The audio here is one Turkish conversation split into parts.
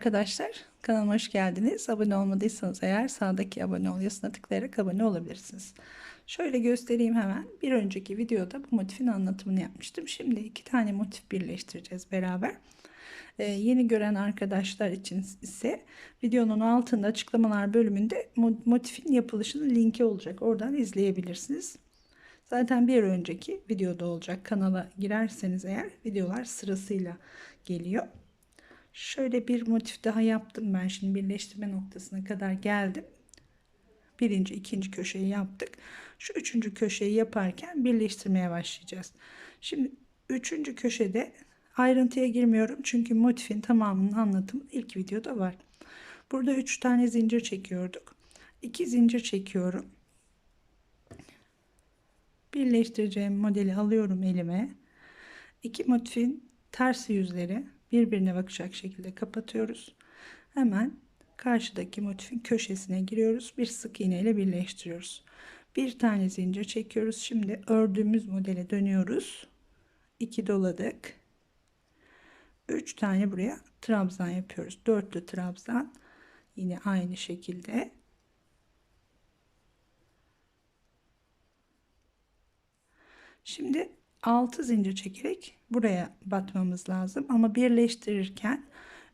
Arkadaşlar. Kanalıma hoş geldiniz. Abone olmadıysanız eğer sağdaki abone ol yazısına tıklayarak abone olabilirsiniz. Şöyle göstereyim hemen. Bir önceki videoda bu motifin anlatımını yapmıştım. Şimdi iki tane motif birleştireceğiz beraber. Ee, yeni gören arkadaşlar için ise videonun altında açıklamalar bölümünde motifin yapılışının linki olacak. Oradan izleyebilirsiniz. Zaten bir önceki videoda olacak. Kanala girerseniz eğer videolar sırasıyla geliyor. Şöyle bir motif daha yaptım ben şimdi birleştirme noktasına kadar geldim. Birinci, ikinci köşeyi yaptık. Şu üçüncü köşeyi yaparken birleştirmeye başlayacağız. Şimdi üçüncü köşede ayrıntıya girmiyorum çünkü motifin tamamının anlatımı ilk videoda var. Burada üç tane zincir çekiyorduk. İki zincir çekiyorum. Birleştireceğim modeli alıyorum elime. İki motifin ters yüzleri birbirine bakacak şekilde kapatıyoruz. Hemen karşıdaki motifin köşesine giriyoruz. Bir sık iğne ile birleştiriyoruz. Bir tane zincir çekiyoruz. Şimdi ördüğümüz modele dönüyoruz. 2 doladık. 3 tane buraya trabzan yapıyoruz. Dörtlü trabzan. Yine aynı şekilde. Şimdi 6 zincir çekerek buraya batmamız lazım. Ama birleştirirken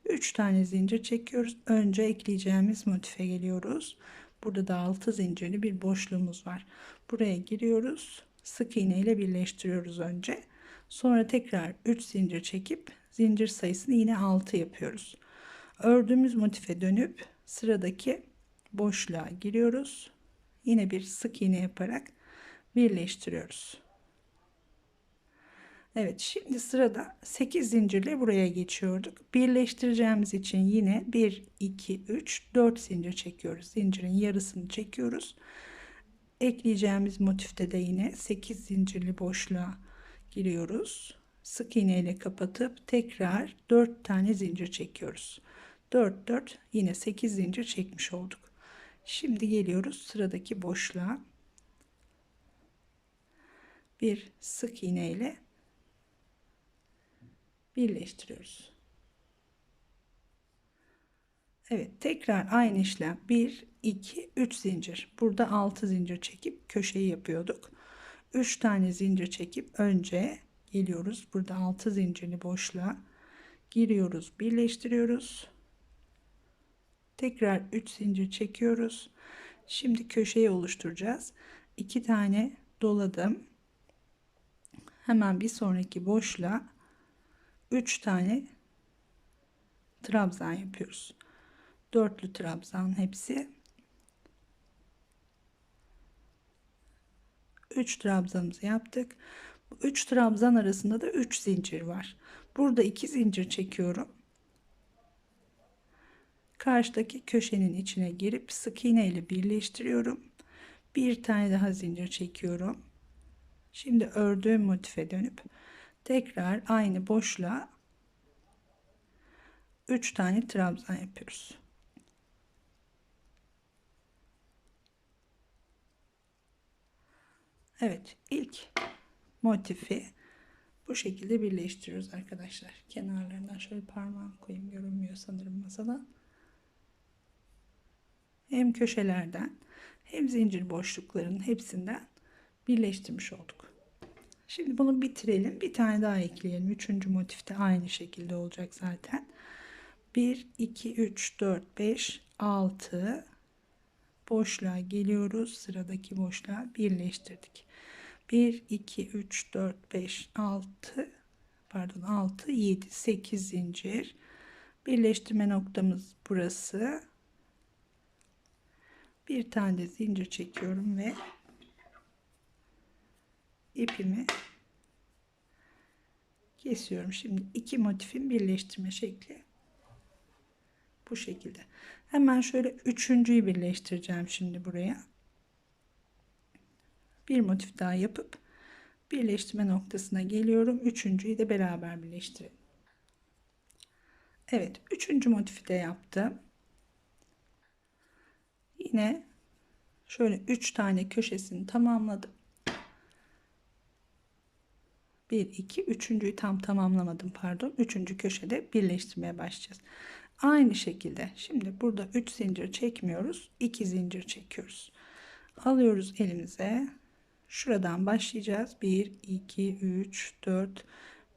3 tane zincir çekiyoruz. Önce ekleyeceğimiz motife geliyoruz. Burada da 6 zincirli bir boşluğumuz var. Buraya giriyoruz. Sık iğne ile birleştiriyoruz önce. Sonra tekrar 3 zincir çekip zincir sayısını yine 6 yapıyoruz. Ördüğümüz motife dönüp sıradaki boşluğa giriyoruz. Yine bir sık iğne yaparak birleştiriyoruz Evet şimdi sırada 8 zincirle buraya geçiyorduk. Birleştireceğimiz için yine 1, 2, 3, 4 zincir çekiyoruz. Zincirin yarısını çekiyoruz. Ekleyeceğimiz motifte de yine 8 zincirli boşluğa giriyoruz. Sık iğne ile kapatıp tekrar 4 tane zincir çekiyoruz. 4 4 yine 8 zincir çekmiş olduk. Şimdi geliyoruz sıradaki boşluğa. Bir sık iğne ile birleştiriyoruz. Evet tekrar aynı işlem. 1 2 3 zincir. Burada 6 zincir çekip köşeyi yapıyorduk. 3 tane zincir çekip önce geliyoruz. Burada 6 zincirli boşluğa giriyoruz birleştiriyoruz. Tekrar 3 zincir çekiyoruz. Şimdi köşeyi oluşturacağız. 2 tane doladım. Hemen bir sonraki boşluğa 3 tane trabzan yapıyoruz. Dörtlü trabzan hepsi. 3 trabzanımızı yaptık. Bu 3 trabzan arasında da 3 zincir var. Burada 2 zincir çekiyorum. Karşıdaki köşenin içine girip sık iğne ile birleştiriyorum. Bir tane daha zincir çekiyorum. Şimdi ördüğüm motife dönüp tekrar aynı boşluğa 3 tane trabzan yapıyoruz. Evet ilk motifi bu şekilde birleştiriyoruz arkadaşlar. Kenarlarından şöyle parmağım koyayım görünmüyor sanırım masada. Hem köşelerden hem zincir boşluklarının hepsinden birleştirmiş olduk. Şimdi bunu bitirelim. Bir tane daha ekleyelim. Üçüncü motif de aynı şekilde olacak zaten. 1, 2, 3, 4, 5, 6 boşluğa geliyoruz. Sıradaki boşluğa birleştirdik. 1, 2, 3, 4, 5, 6 pardon 6, 7, 8 zincir. Birleştirme noktamız burası. Bir tane de zincir çekiyorum ve ipimi kesiyorum. Şimdi iki motifin birleştirme şekli bu şekilde. Hemen şöyle üçüncüyü birleştireceğim şimdi buraya. Bir motif daha yapıp birleştirme noktasına geliyorum. Üçüncüyü de beraber birleştirelim. Evet, üçüncü motifi de yaptım. Yine şöyle üç tane köşesini tamamladım. 1 2 üçüncüyü tam tamamlamadım pardon üçüncü köşede birleştirmeye başlayacağız Aynı şekilde şimdi burada 3 zincir çekmiyoruz. 2 zincir çekiyoruz. Alıyoruz elimize. Şuradan başlayacağız. 1, 2, 3, 4.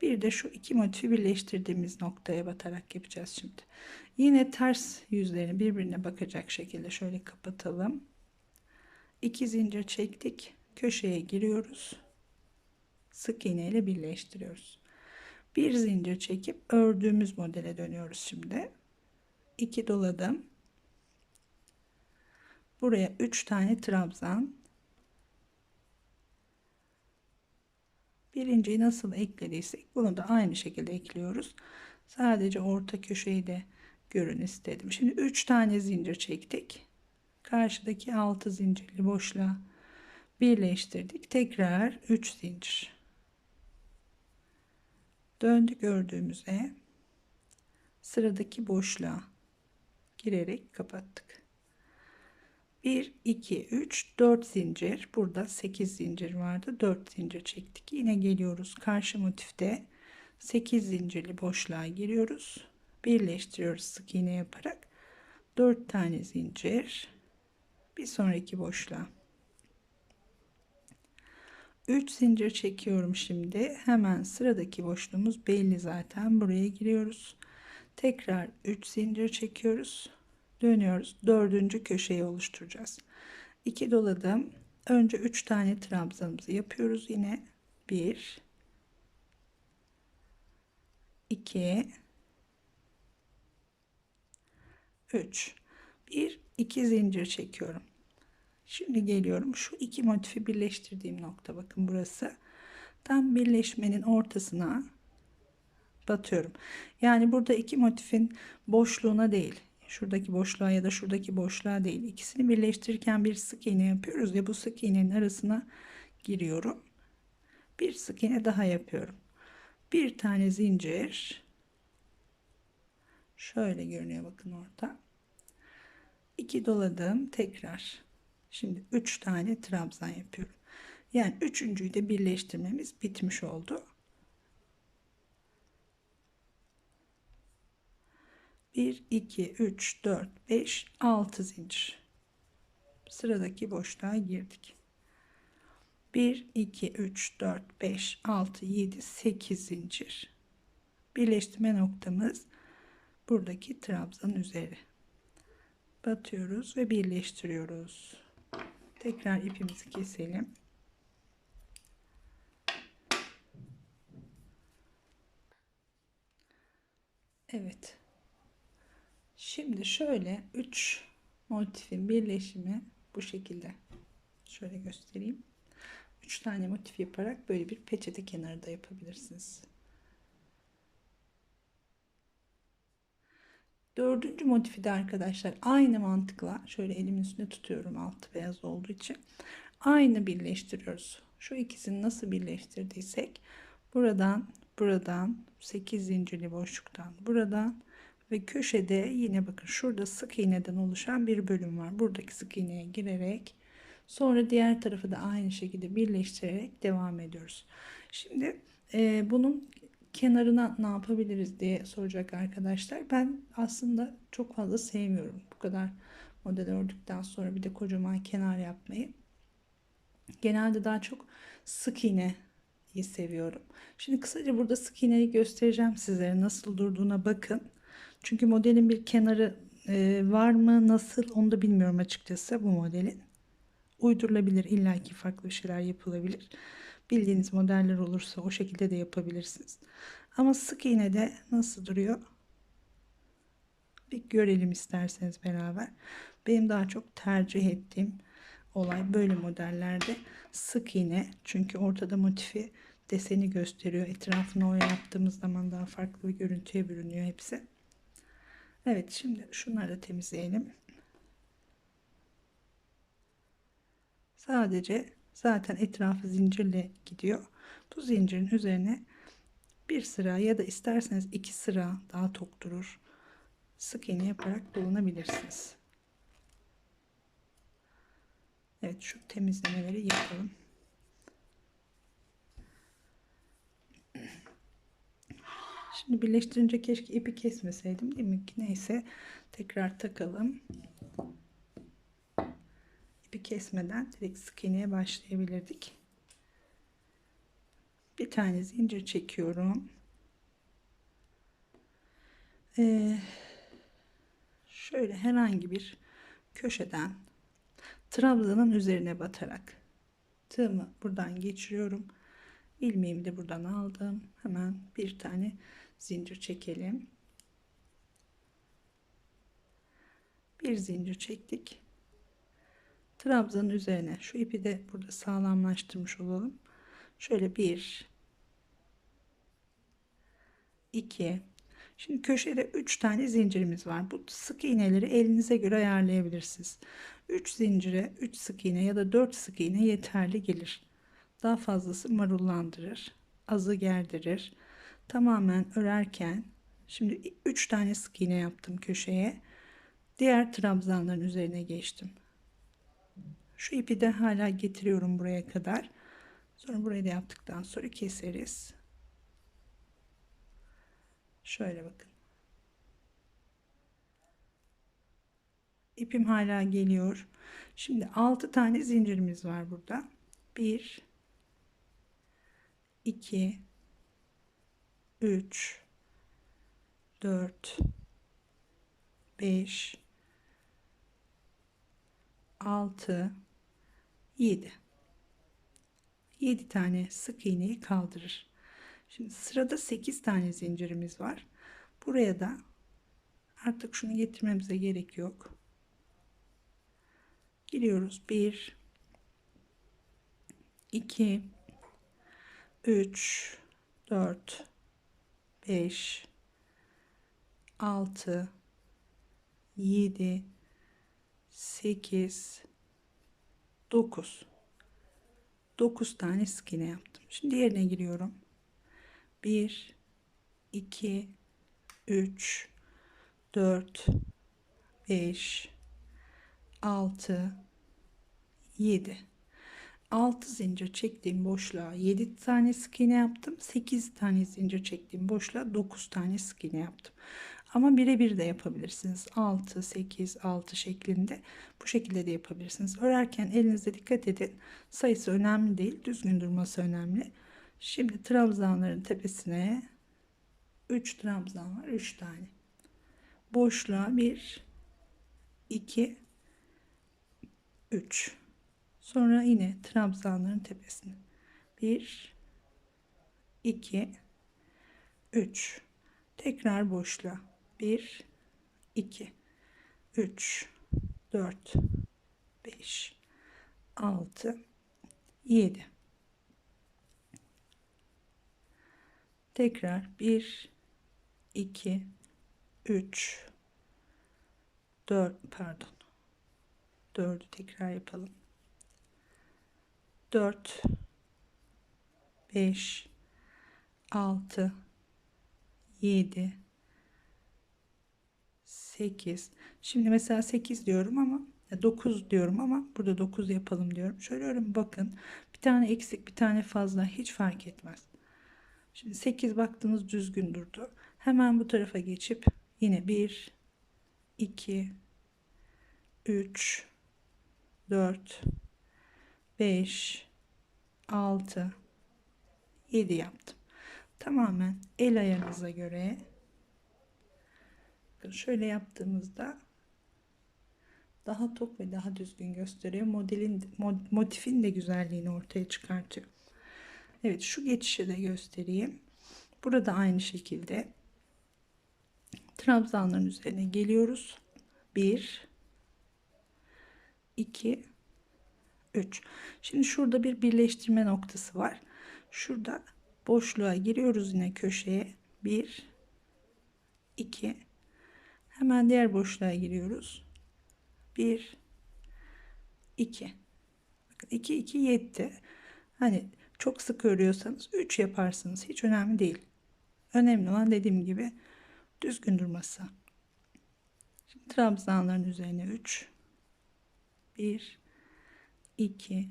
Bir de şu iki motifi birleştirdiğimiz noktaya batarak yapacağız şimdi. Yine ters yüzlerini birbirine bakacak şekilde şöyle kapatalım. 2 zincir çektik. Köşeye giriyoruz. Sık iğne ile birleştiriyoruz. Bir zincir çekip ördüğümüz modele dönüyoruz şimdi. 2 doladım. Buraya 3 tane trabzan. Birinciyi nasıl eklediysek bunu da aynı şekilde ekliyoruz. Sadece orta köşeyi de görün istedim. Şimdi 3 tane zincir çektik. Karşıdaki 6 zincirli boşluğa birleştirdik. Tekrar 3 zincir. Döndük ördüğümüze sıradaki boşluğa girerek kapattık. 1 2 3 4 zincir. Burada 8 zincir vardı. 4 zincir çektik. Yine geliyoruz. Karşı motifte 8 zincirli boşluğa giriyoruz. Birleştiriyoruz sık iğne yaparak. 4 tane zincir. Bir sonraki boşluğa 3 zincir çekiyorum şimdi. Hemen sıradaki boşluğumuz belli zaten. Buraya giriyoruz. Tekrar 3 zincir çekiyoruz. Dönüyoruz. Dördüncü köşeyi oluşturacağız. 2 doladım. Önce 3 tane trabzanımızı yapıyoruz yine. 1 2 3 1 2 zincir çekiyorum şimdi geliyorum. Şu iki motifi birleştirdiğim nokta. Bakın burası. Tam birleşmenin ortasına batıyorum. Yani burada iki motifin boşluğuna değil şuradaki boşluğa ya da şuradaki boşluğa değil ikisini birleştirirken bir sık iğne yapıyoruz ya bu sık iğnenin arasına giriyorum. Bir sık iğne daha yapıyorum. Bir tane zincir. Şöyle görünüyor bakın orada iki doladım tekrar şimdi üç tane trabzan yapıyorum. Yani üçüncüyü de birleştirmemiz bitmiş oldu. 1 2 3 4 5 6 zincir. Sıradaki boşluğa girdik. 1 2 3 4 5 6 7 8 zincir. Birleştirme noktamız buradaki trabzan üzeri. Batıyoruz ve birleştiriyoruz tekrar ipimizi keselim Evet Şimdi şöyle 3 motifin birleşimi bu şekilde. Şöyle göstereyim. 3 tane motif yaparak böyle bir peçete kenarı da yapabilirsiniz. Dördüncü motifi de arkadaşlar aynı mantıkla şöyle elimin üstünde tutuyorum altı beyaz olduğu için. Aynı birleştiriyoruz. Şu ikisini nasıl birleştirdiysek buradan buradan 8 zincirli boşluktan buradan ve köşede yine bakın şurada sık iğneden oluşan bir bölüm var. Buradaki sık iğneye girerek sonra diğer tarafı da aynı şekilde birleştirerek devam ediyoruz. Şimdi e, bunun kenarına ne yapabiliriz diye soracak arkadaşlar. Ben aslında çok fazla sevmiyorum bu kadar model ördükten sonra bir de kocaman kenar yapmayı. Genelde daha çok sık iğne seviyorum. Şimdi kısaca burada sık iğneyi göstereceğim sizlere nasıl durduğuna bakın. Çünkü modelin bir kenarı e, var mı nasıl onu da bilmiyorum açıkçası bu modelin. Uydurulabilir illaki farklı şeyler yapılabilir. Bildiğiniz modeller olursa o şekilde de yapabilirsiniz. Ama sık iğne de nasıl duruyor? Bir görelim isterseniz beraber. Benim daha çok tercih ettiğim olay böyle modellerde sık iğne. Çünkü ortada motifi deseni gösteriyor. Etrafına oya yaptığımız zaman daha farklı bir görüntüye bürünüyor hepsi. Evet şimdi şunları da temizleyelim. Sadece zaten etrafı zincirle gidiyor. Bu zincirin üzerine bir sıra ya da isterseniz iki sıra daha tok durur. Sık iğne yaparak dolanabilirsiniz. Evet şu temizlemeleri yapalım. Şimdi birleştirince keşke ipi kesmeseydim değil mi? Neyse tekrar takalım. İpi kesmeden direkt sık iğneye başlayabilirdik. Bir tane zincir çekiyorum. Ee, şöyle herhangi bir köşeden trabzanın üzerine batarak tığımı buradan geçiriyorum. ilmeğimi de buradan aldım. Hemen bir tane zincir çekelim. Bir zincir çektik. Trabzanın üzerine şu ipi de burada sağlamlaştırmış olalım. Şöyle bir, iki. Şimdi köşede üç tane zincirimiz var. Bu sık iğneleri elinize göre ayarlayabilirsiniz. 3 zincire 3 sık iğne ya da 4 sık iğne yeterli gelir. Daha fazlası marullandırır, azı gerdirir. Tamamen örerken şimdi 3 tane sık iğne yaptım köşeye. Diğer trabzanların üzerine geçtim. Şu ipi de hala getiriyorum buraya kadar. Sonra burayı da yaptıktan sonra keseriz. Şöyle bakın. İpim hala geliyor. Şimdi 6 tane zincirimiz var burada. 1 2 3 4 5 6 7 7 tane sık iğneyi kaldırır. Şimdi sırada 8 tane zincirimiz var. Buraya da artık şunu getirmemize gerek yok. Giriyoruz. 1 2 3 4 5 6 7 8 9 9 tane sık iğne yaptım. Şimdi diğerine giriyorum. 1 2 3 4 5 6 7 6 zincir çektiğim boşluğa 7 tane sık iğne yaptım 8 tane zincir çektiğim boşluğa 9 tane sık iğne yaptım ama birebir de yapabilirsiniz. 6 8 6 şeklinde bu şekilde de yapabilirsiniz. Örerken elinize dikkat edin. Sayısı önemli değil düzgün durması önemli. Şimdi trabzanların tepesine 3 trabzan var 3 tane. Boşluğa 1 2 3 sonra yine trabzanların tepesine 1 2 3 tekrar boşluğa 1 2 3 4 5 6 7 tekrar 1 2 3 4 pardon. 4'ü tekrar yapalım. 4 5 6 7 8 şimdi mesela 8 diyorum ama 9 diyorum ama burada 9 yapalım diyorum. Şöyle örün bakın. Bir tane eksik bir tane fazla hiç fark etmez. Şimdi 8 baktığınız düzgün durdu. Hemen bu tarafa geçip yine 1 2 3 4 5 6 7 yaptım. Tamamen el ayarınıza göre şöyle yaptığımızda daha tok ve daha düzgün gösteriyor. Modelin motifin de güzelliğini ortaya çıkartıyor. Evet şu geçişi de göstereyim. Burada aynı şekilde trabzanların üzerine geliyoruz. 1 2 3 şimdi şurada bir birleştirme noktası var şurada boşluğa giriyoruz yine köşeye 1 2 hemen diğer boşluğa giriyoruz. 1 2 bakın 2 2 yetti hani çok sık örüyorsanız 3 yaparsınız. Hiç önemli değil. Önemli olan dediğim gibi düzgün durması. Şimdi trabzanların üzerine 3 1 2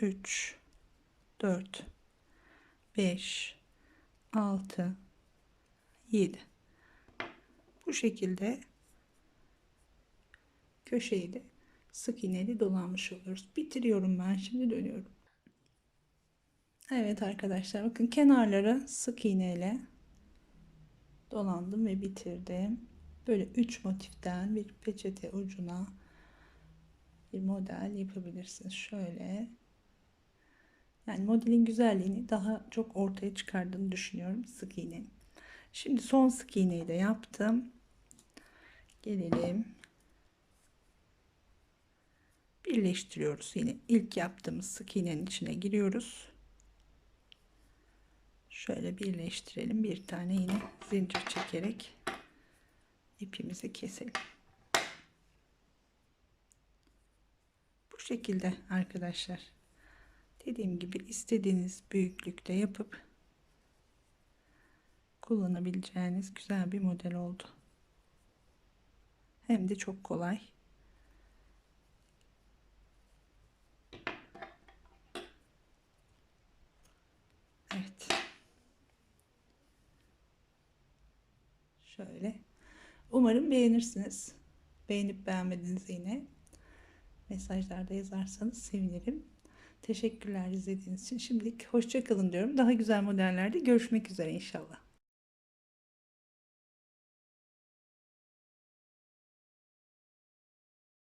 3 4 5 6 7 bu şekilde köşeyi de sık iğneli dolanmış oluyoruz. Bitiriyorum ben şimdi dönüyorum. Evet arkadaşlar bakın kenarları sık iğneyle dolandım ve bitirdim. Böyle 3 motiften bir peçete ucuna bir model yapabilirsiniz. Şöyle. Yani modelin güzelliğini daha çok ortaya çıkardığını düşünüyorum sık iğne. Şimdi son sık iğneyi de yaptım. Gelelim. Birleştiriyoruz yine. ilk yaptığımız sık iğnenin içine giriyoruz. Şöyle birleştirelim. Bir tane yine zincir çekerek ipimizi keselim. Bu şekilde arkadaşlar. Dediğim gibi istediğiniz büyüklükte yapıp kullanabileceğiniz güzel bir model oldu. Hem de çok kolay. Evet. Şöyle. Umarım beğenirsiniz. Beğenip beğenmediğinizi yine mesajlarda yazarsanız sevinirim. Teşekkürler izlediğiniz için. Şimdilik hoşça kalın diyorum. Daha güzel modellerde görüşmek üzere inşallah.